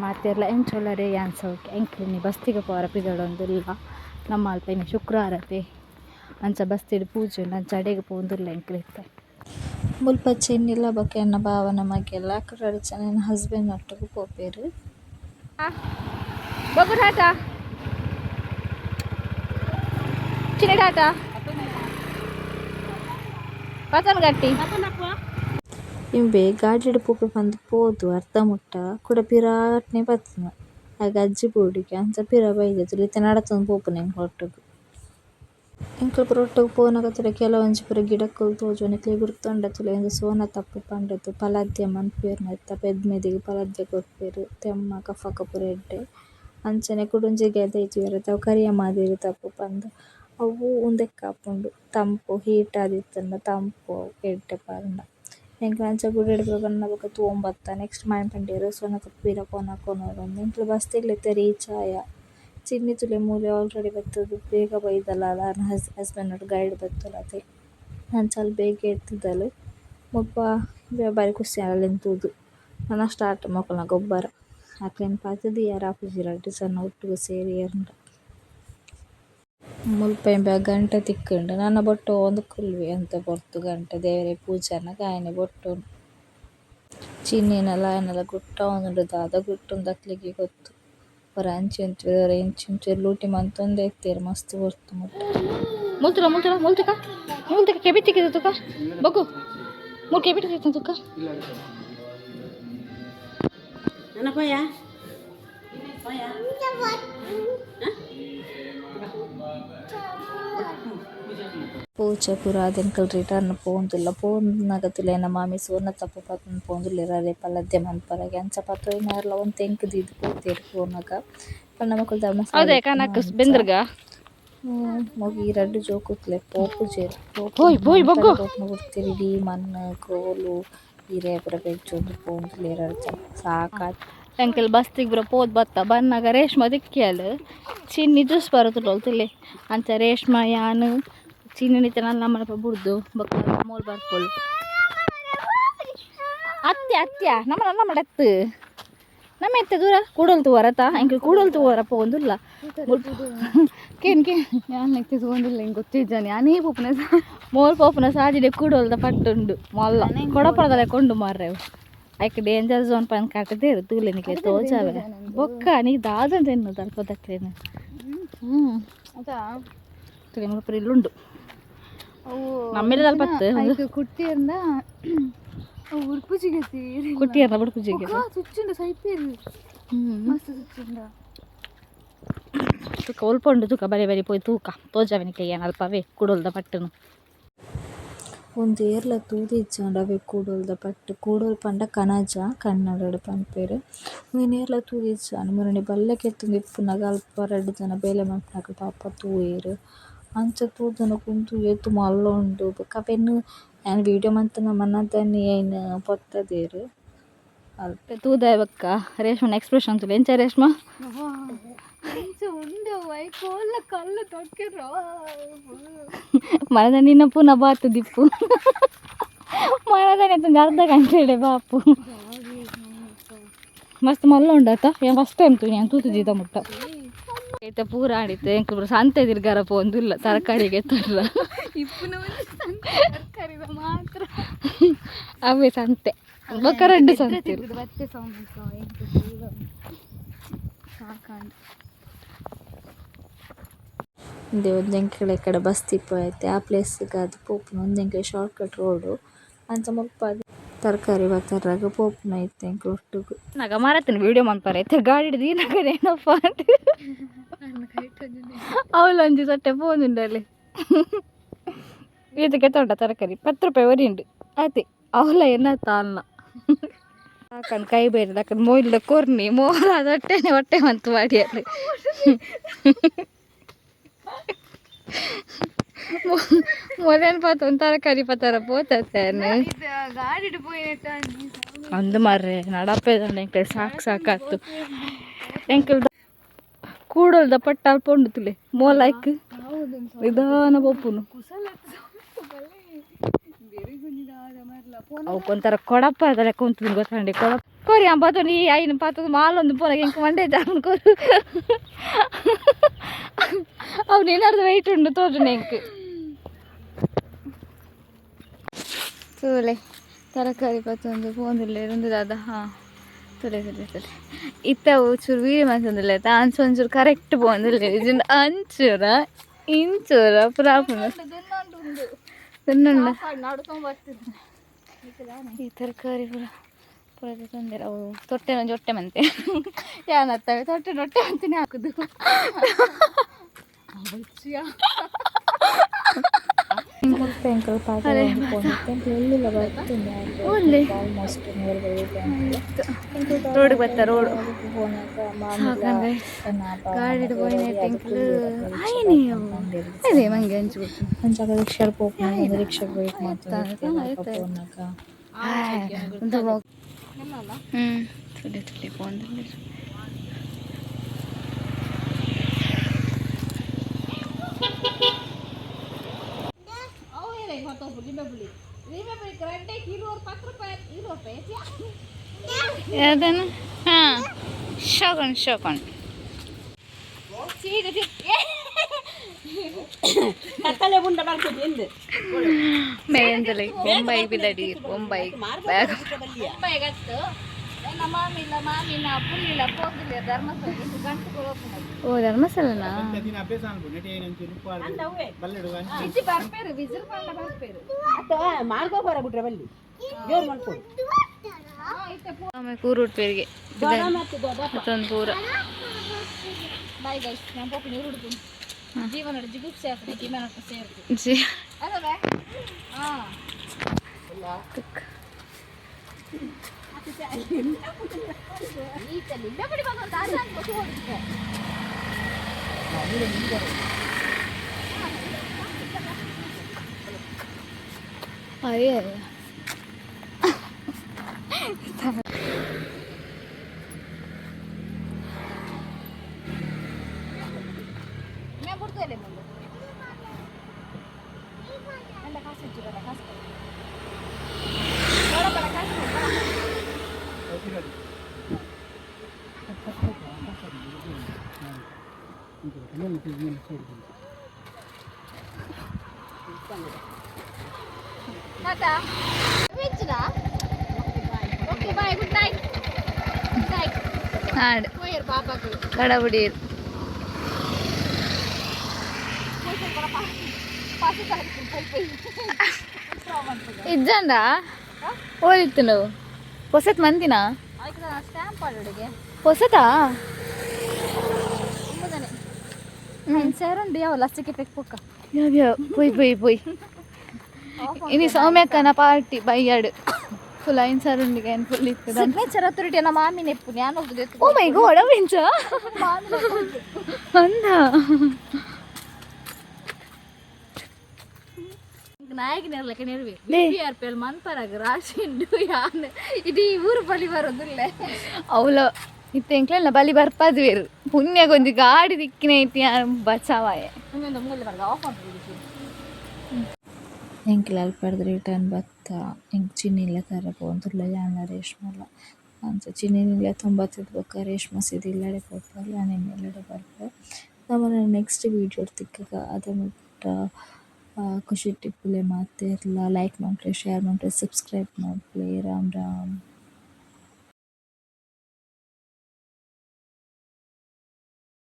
ಮಾತೆರ್ಲ ಎಂಚೊಲ್ಲರೆ ಯಾನ್ಸೋಕ್ ಎಂಕ್ಲೆನಿ ಬಸ್ತಿಗೆ ಪೋರ ಪಿದಡೊಂದುಲ್ಲ ನಮ್ಮ ಅಲ್ಪೈನ ಶುಕ್ರವಾರತೆ ಅಂಚ ಬಸ್ತಿಡ್ ಪೂಜೆ ಅಂಚ ಅಡೆಗೆ ಪೋವೊಂದುಲ್ಲ ಎಂಕ್ಲೆತ್ತ ಮುಲ್ಪ ಚೆನ್ನಿಲ್ಲ ಬೊಕ ಎನ್ನ ಭಾವ ನಮಗೆಲ್ಲ ಅಕ್ರಡಿಚನ ನನ್ನ ಹಸ್ಬೆಂಡ್ ಒಟ್ಟಿಗೆ ಪೋಪೆರ್ ಬಗು ಚಿನ್ನಡಾಟ ಚಿನ್ನ ಪತನ್ ಗಟ್ಟಿ? ಇಂಬೆ ಗಾಡಿಡ್ ಪೋಪೆ ಪಂದ್ ಪೋದು ಅರ್ಧ ಮುಟ್ಟ ಕುಡ ಪಿರಾಟ್ನೆ ಬತ್ತ್ನ ಆಗ ಅಜ್ಜಿ ಬೋಡಿಗೆ ಅಂಚ ಪಿರ ಬೈದೆರ್ ಇತ್ತೆ ನಡತೊಂದು ಪೋಪುನ ಎಂಕ್ ಒಟ್ಟುಗು ಎಂಕುಲು ಪೂರ ಒಟ್ಟುಗು ಪೋನಗತುಲೆ ಕೆಲವೊಂಜಿ ಪೂರ ಗಿಡಕ್ಕುಲು ತೋಜೊಂಡು ಇತ್ಲೆ ಗುರ್ತೊಂಡತುಲೆ ಒಂಜಿ ಸೋನ ತಪ್ಪು ಪಂಡದು ಪಲದ್ಯ ಮನ್ಪುವೆರ್ ನೆತ್ತ ಪೆದ್ಮೆದಿಗೆ ಪಲದ್ಯ ಕೊರ್ಪೆರ್ ತೆಮ್ಮ ಕಫಕ ಪೂರ ಎಡ್ಡೆ ಅಂಚನೆ ಕುಡೊಂಜಿ ಗೆದೆ ಇಜ್ಜಿವೆರ್ ಅವು ಕರಿಯ ಮಾದೆರ್ ತಪ್ಪು ಪಂದ್ ಅವು ಉಂದೆಕ್ ಆಪುಂಡು ತಂಪು ಹೀಟ್ ಆದಿತ್ತಂಡ ತಂಪು ಎಡ್ಡೆ ಪಂಡ ಎಂಕ್ಲೆ ಅಂಚ ಗುಡೆಡ್ ಪೂರ ಬನ್ನ ಬೊಕ ತೂವೊಂದು ಬತ್ತ ನೆಕ್ಸ್ಟ್ ಮಾಯೆ ಪಂಡ್ಯೆರ್ ಸೋನ ತಪ್ಪು ಪೀರ ಪೋನ ಕೊನೊರೊಂದು ಎಂಕ್ಲೆ ಬಸ್ತಿಗ್ಲೆತೆ ರೀಚ್ ಆಯ ಚಿನ್ನಿ ತುಲೆ ಮೂಲೆ ಆಲ್ರೆಡಿ ಬತ್ತುದು, ಬೇಗ ಬೈದಲ ಹಸ್ ಹಸ್ಬೆಂಡ್ ಒಟ್ಟು ಗೈಡ್ ಬತ್ತಲತೆ ಅಂಚ ಅಲ್ ಬೇಗ ಎತ್ತುದಲ್ ಮುಲ್ಪ ಬಾರಿ ಖುಷಿ ಅಲೆನ್ ತೂದು ನನ್ನ ಸ್ಟಾರ್ಟ್ ಮಕ್ಕಳ್ನ ಗೊಬ್ಬರ. ಅಕ್ಲೆನ್ ಪಾತೆರ್ದ್ ಯಾರು ಆಪುಜಿ ರಡ್ಡ್ ಸಣ್ಣ ಒಟ್ಟುಗು ಸೇರಿ ಎರ್ನ ಮುಲ್ಪ ಎಂಬ ಗಂಟೆ ತಿಕ್ಕುಂಡು. ನನ್ನ ಬೊಟ್ಟು ಒಂದು ಕುಲ್ವಿ ಅಂತ ಪೊರ್ತು ಗಂಟೆ. ದೇವೆರೆ ಪೂಜೆನ ಕಾಯನೆ ಬೊಟ್ಟು ಚಿನ್ನಿನ ಲಾಯನಲ ಗುಟ್ಟ ಉಂಡು ದಾದ ಗುಟ್ಟುಂದು ಅಕ್ಲೆಗೆ ಗೊತ್ತು. ಒರ ಅಂಚಿ ಉಂತುವೆರ್ ಒರ ಇಂಚಿ ಉಂತುವೆರ್ ಲೂಟಿ ಮಂತೊಂದೆ ಇತ್ತೆರ್ ಮಸ್ತ್ ಬೊರ್ತು ಮುಟ್ಟ. ಮುಲ್ತುಲ ಮುಲ್ತಕ ಮುಲ್ತಕ. ಕೆಬಿ ತಿಕ್ಕಿದ ತುಕ. ಬಗ್ಗು. ಮೂರು ಕೆಬಿಟ್ಟಿತ್ತು ತುಕ. ಪೂಜೆ ಪೂರ ಆದ್ ಎಂಕಲ್ ರಿಟರ್ನ್ ಪೋವೊಂದುಲ್ಲ ಪೋವೊಂದುನಗತುಲೆ ಎನ್ನ ಮಾಮಿ ಸೋನ ತಪ್ಪು ಪತೊಂದು ಪೋವೊಂದುಲ್ಲೆರ್ ಅರೆ ಪಲದ್ಯ ಮನ್ಪರಗೆ ಅಂಚ ಪತ್ತೊಯ್ನರ್ಲ ಒಂತೆ ಎಂಕ್ ದೀದ್ ಪೋತೆರ್ ಪೋನಗ ಪಂಡ ಮಕ್ಕಳು ಧರ್ಮ ಅದೇ ಕನಕ ಬೆಂದ್ರಗ ಮೊಗಿ ರಡ್ಡ್ ಜೋಕುತ್ಲೆ ಪೋಪುಜೆರ್ ಬೋಯ್ ಬೋಯ್ ಬಗ್ಗು ಗುರ್ತಿರ್ ಇಡೀ ಮಣ್ಣು ಕೋಲು ಹಿರೆ ಪೂರ ಬೆಚ್ಚೊಂದು ಪೋವೊಂದುಲ್ಲೆರ್ ಅರ್ಜ ಸಾಕಾತ್ ಎಂಕಲ್ ಬಸ್ತಿಗೆ ಬರೋ ಪೋದ್ ಬತ್ತ ಬನ್ನಾಗ ರೇಷ್ಮ ದಿಕ್ಕಿಯಲ್ ಚಿನ್ನಿ ಜ್ಯೂಸ್ ಬರುತ್ತಲ್ಲ ತುಲೆ ಅಂಚ ರೇಷ್ಮ ಯಾನ್ ನನ್ನ ನಮ್ಮನಪ್ಪ ಬುಡ್ದು ಬಕ್ಕ ಮೋಲ್ ಬರ್ಪೊಲ್ ಅತ್ತೆ ಅತ್ಯ ನಮ್ಮ ನಮ್ಮ ಎತ್ತು ನಮ್ಮ ಎತ್ತ ದೂರ ಕೂಡಲ್ ತೂವರತ ಎಂಕಲ್ ಕೂಡಲ್ ತೂವರ ಒಂದಿಲ್ಲ. ಕೇನ್ ಕೇನ್. ಯಾನ್ ಎತ್ತಿ ತಗೊಂಡಿಲ್ಲ ಹಿಂಗೆ ಗೊತ್ತಿದ್ದಾನೆ ಯಾನೇ ಪೋಪನ ಮೋಲ್ ಪೋಪನ ಸಾಜಿಡೆ ಕೂಡಲ್ದ ಪಟ್ಟುಂಡು ಮೊಲ್ಲ ಕೊಡಪಡದಲ್ಲ ಕೊಂಡು ಮಾರ್ರೆ ಐಕ್ ಡೇಂಜರ್ ಝೋನ್ ಪನ್ ಕಟ್ಟದೇರು ತೂಲೆ ನಿಕ್ಕೆ ತೋಜಾವೆ ಬೊಕ್ಕ ನೀ ದಾದಂತ ಏನು ತಲ್ಪದಕ್ಲೇನು ಹ್ಞೂ ತುಲೆ ಮುಪ್ಪರು ಇಲ್ಲುಂಡು. ನಮ್ಮೆಲ್ಲ ತಲ್ಪತ್ತು ಕುಟ್ಟಿಯರ್ನ ಉಡ್ಪುಜಿಗೆ ಕುಟ್ಟಿಯರ್ನ ಬುಡ್ಪುಜಿಗೆ ಸುಚ್ಚಿಂಡ ಸೈಪೇರು ಹ್ಞೂ ಮಸ್ತ್ ಸುಚ್ಚಿಂಡ ತೂಕ ಉಲ್ಪುಂಡು ತೂಕ ಬರಿ ಬರಿ ಪೋಯ್ ತೂಕ ತೋಜಾವೆ ನಿಕ್ಕೆ ಏನು ಅಲ್ಪವೇ ಕುಡಲ್ದ ಪಟ್ಟನು ಒಂದು ಏರ್ಲ ತೂದಿಜ್ಜಾಂಡ ಅವೆ ಕೂಡೋಲ್ದ ಪಟ್ಟು ಕೂಡೋಲ್ ಪಂಡ ಕಣಜ ಕನ್ನಡಡ್ ಪನ್ಪೆರ್ ಒಂದಿನ ಏರ್ಲ ತೂದಿಜ್ಜಾಂಡ ಮುರಣಿ ಬಲ್ಲೆ ಕೆತ್ತುಂದು ಇಪ್ಪುನಗ ಅಲ್ಪ ರಡ್ಡ್ ಜನ ಬೇಲೆ ಮನ್ಪುನಗ ಪಾಪ ತೂಯೆರ್ ಅಂಚ ತೂದಿನ ಕುಂತು ಏತ್ ಮಲ್ಲ ಉಂಡು ಬೊಕ ಅವೆನ್ ಆ್ಯನ್ ವೀಡಿಯೋ ಮಂತುನ ಮನದನಿ ಐನ್ ಪೊತ್ತದೆರ್ ಅಲ್ಪ ತೂದ ಬಕ್ಕ ರೇಷ್ಮನ ಎಕ್ಸ್ಪ್ರೆಷನ್ ತುಲೆ ಎಂಚ ರೇಷ್ಮ ಇಂಚ ಉಂಡು ವೈಕೋಲ್ಲ ಕಲ್ಲು ತೊಕ್ಕಿರೋ ಮನದ ನಿನ್ನ ಪುನಃ ಬಾತು ದಿಪ್ಪು ಮನದನೆ ತಂದು ಅರ್ಧ ಗಂಟೆ ಬಾಪು ಮಸ್ತ್ ಮಲ್ಲ ಉಂಡಾತ ಏನ್ ಫಸ್ಟ್ ಟೈಮ್ ತು ಏನು ತೂತು ಜೀತ ಮುಟ್ಟ ಐತೆ ಪೂರ ಆಡಿತ್ತು ಎಂಕ್ ಸಂತೆ ತಿರ್ಗಾರ ಇಲ್ಲ ತರಕಾರಿಗೆ ತರ್ಲ. ತರಕಾರಿದ ಮಾತ್ರ. ಅವೆ ಸಂತೆ ಬಕರಡ್ಡು ರಡ್ಡು ಸಂತೆ. ಬತ್ತೆ ಸಾಕಾಂಡ್. ಒಂದೇ ಈ ಕಡೆ ಬಸ್ ತಿಪ್ಪುನೈತೆ ಆ ಪ್ಲೇಸಿಗೆ ಅದು ಪೋಪುನ ಒಂದೆಂಕ್ಲೆ ಶಾರ್ಟ್ ಕಟ್ ರೋಡು ಅಂತ ಮುಲ್ಪ ತರಕಾರಿ ಬತ್ತರ್ರಾಗ ಪೋಪುನ ಐತೆ ಎಂಕ್ ಒಟ್ಟುಗು. ನಾಗ ಮಾರತ್ತೀನಿ ವಿಡಿಯೋ ಮಾಡ್ತಾರೆ ಐತೆ ಗಾಡಿ ಹಿಡಿದು ಏನಪ್ಪ ಅಂತ ಅವಲೊಂಜಿ ಸೊಟ್ಟೆ ಪೋನುಂಡಲ್ಲಿ ಇದಕ್ಕೆ ತೊಂಡ ತರಕಾರಿ ಪತ್ತು ರೂಪಾಯಿ ವರಿ ಉಂಡು ಅದೇ ಅವಲ ಏನ ತಾಲ್ನ ಹಾಕಂಡು ಕೈ ಬೇರೆ ಹಾಕಂಡು ಮೊಯ್ಲ ಕೊರ್ನಿ ಮೋಲ ಹೊಟ್ಟೆನೆ ಹೊಟ್ಟೆ ಮಂತು ಮಾಡಿ ಅಲ್ಲಿ ಮೊದಲು ಪಾತ ಒಂದು ತರಕಾರಿ ಪತ್ತರ ಪೋಯಿ ಅಂದು ಮಾರ್ರೆ ನಡಪೆ ಎಂಕಲ್ ಸಾಕು ಸಾಕಾತು ಎಂಕಲ್ ಕೂಡಲ್ದ ಪಟ್ಟಾಲ್ ಪೊಂಡು ತುಲೆ. ಮೋಲಾಯ್ಕ್ ನಿಧಾನ ಬೊಪ್ಪುನು ಅವಕ್ಕೊಂಥರ ಕೊಡಪ್ಪ ಅದಲ್ಲ ಕುಂತು ಗೊತ್ತಂಡಿ ಕೊಡಪ್ಪ ಕೋರಿ ಅಂಬತ್ತು ನೀ ಐನು ಪಾತದ ಮಾಲೊಂದು ಪೋನ ಹೆಂಗೆ ಮಂಡೆ ಜಾನ್ ಕೋರು ಅವ್ನು ಏನಾರ್ದು ವೆಯ್ಟ್ ಉಂಡು ತೋರು ಹೆಂಗೆ. ತೂಲೆ. ತರಕಾರಿ ಪತ್ತೊಂದು ಪೋಂದಿಲ್ಲ ಇರುಂದು ದಾದ ಹಾಂ. ತುಲೆ ತುಲೆ ತುಲೆ ಇತ್ತ ಚೂರು ವೀಡಿಯೋ ಮಾಡ್ಸೊಂದಿಲ್ಲ ಆಯ್ತಾ ಅಂಚು ಒಂಚೂರು ಕರೆಕ್ಟ್ ಪೋಂದಿಲ್ಲ ಇದನ್ನ ಅಂಚೂರ ಇಂಚೂರ ಪ್ರಾಬ್ಲಮ್ ತಿನ್ನಂಡ ಈ ತರಕಾರಿ ಪುರ ಪುರದ ತೊಂದರೆ ಅವು ತೊಟ್ಟೆ ಜೊಟ್ಟೆ ಮಂತೆ ಯಾನತ್ತವೆ ತೊಟ್ಟೆ ರೊಟ್ಟೆ ಅಂತಾನೆ ಹಾಕುದು ರೋಡ್ ಬತ್ತ ರೋಡ್ ಗಾಡಿ ಅದೇ ಮಂಗೆ ಹಂಚ್ಬಿಟ್ಟು ರಿಕ್ಷಾಲ್ ಹೋಗಿ ರಿಕ್ಷಾಗೆ ವೇಟ್ ಮಾಡ್ತಾರೆ ಹ್ಞೂ ಶಗನ್ ಶಗನ್ ಕತ್ತಲೆ ಉಂಡ ಬರ್ತದೆ ಎಂದು ಮೇಂದಲೈ ಬೊಂಬೈ ಬಿಲಡಿ ಬೊಂಬೈ ಬೊಂಬೈ ಗತ್ತು ಓ ಧರ್ಮಸ್ಥಳನಾ ಇಜ್ಜಿ ಬರ್ಪೇರು ವಿಸಿಲ್ ಪಂಡ ಬರ್ಪೇರು ಮಾಡ್ಕೋಬಾರ ಬಿಟ್ರೆ ಬಲ್ಲಿ ಜೋರ್ ಮಾಡ್ಕೊಡು ಆಮೇಲೆ ಕೂರು ಉಡ್ಪೇರಿಗೆ ಮತ್ತೊಂದು ಪೂರ ಬಾಯ್ ಗೈಸ್ ನಾನು ಪಾಪ ನೀರು ಹುಡುಕು ಜೀವನ ಜಿಗುಪ್ಸೆ ಆಗ್ತದೆ ಜೀವನ ಸೇರ್ತು ಜಿ ಅಲ್ಲವೇ ಹಾಂ நீச்சல் இல்லபடி பார்க்கணும் தாத்தா கொசு ஓடிட்டேன் ஐயோ ഞാൻ കൊടുത്തല്ലേ അല്ല കാശ് വെച്ചിട്ടല്ല കാശ് டாட்டா வச்சுடா okay bye good night. Good night போயிரு பாப்பாக்கு கடவுடீர் ఇజ్జందా ఓడిత్తు నువ్వు పొసత్ మందినా పొసతా ಸೇರುಂಡು ಯಾವ ಲಸ್ಟಿಗೆ ಪೆಕ್ ಪೊಕ್ಕ ಯಾವ್ಯಾವ ಪೊಯ್ ಪೊಯ್ ಪೊಯ್ ಇನಿ ಸೌಮ್ಯಕ್ಕನ ಪಾರ್ಟಿ ಬೈಯಾಡು ಫುಲ್ ಐನ್ ಸರುಂಡಿಗೆ ಏನು ಫುಲ್ ಇತ್ತು. ಸಿಗ್ನೇಚರ್ ಅಥಾರಿಟಿ ನಮ್ಮ ಮಾಮಿ ನೆಪ್ಪು ನಾನು ಹೋಗುದು ಓ ಮೈ ಗೋಡ್ ಅವೆಂಚ ಅಂದ. ನಾಯಕನ ಇರ್ಲಕ್ಕೆ ನೆರವಿ. ಆರ್ ಪಿ ಎಲ್ ಮನ್ಪರಾಗ ರಾಶಿ ಯಾನ್. ಇಡೀ ಊರು ಬಳಿ ಬರೋದಿಲ್ಲ. ಅವಳ ಇತ್ತು ಎಂಕ್ಲೆಲ್ಲ ಬಲಿ ಬರ್ಪದು ಬೇರು ಪುಣ್ಯಗೊಂದು ಗಾಡಿ ದಿಕ್ಕಿನ ಐತಿ ಬಚಾವಾಯ. ಎಂಕ್ಲ ಅಲ್ಪಡ್ದು ರಿಟರ್ನ್ ಬತ್ತ. ಎಂಕ್ ಚಿನ್ನಿಲ್ಲ ತರ ಪೋಂದುಲ್ಲ ಯಾನ ರೇಷ್ಮಲ್ಲ ಅಂತ ಚಿನ್ನಿನಿಲ್ಲ ತೊಂಬತ್ತಿದ್ ಬೊಕ್ಕ ರೇಷ್ಮ ಸಿದಿಲ್ಲಡೆ ಪೋಪಲ್ಲ ಯಾನಿನ್ ಎಲ್ಲಡೆ ಬರ್ಪ. ನಮ್ಮನ್ನ ನೆಕ್ಸ್ಟ್ ವೀಡಿಯೋ ತಿಕ್ಕ ಅದೇ ಮುಟ್ಟ ಖುಷಿ ಟಿಪ್ಪುಲೆ ಇರಲ್ಲ ಲೈಕ್ ಮಾಡ್ರಿ ಶೇರ್ ಮಾಡ್ರಿ ಸಬ್ಸ್ಕ್ರೈಬ್ ಮಾಡ್ರಿ ರಾಮ್ ರಾಮ್.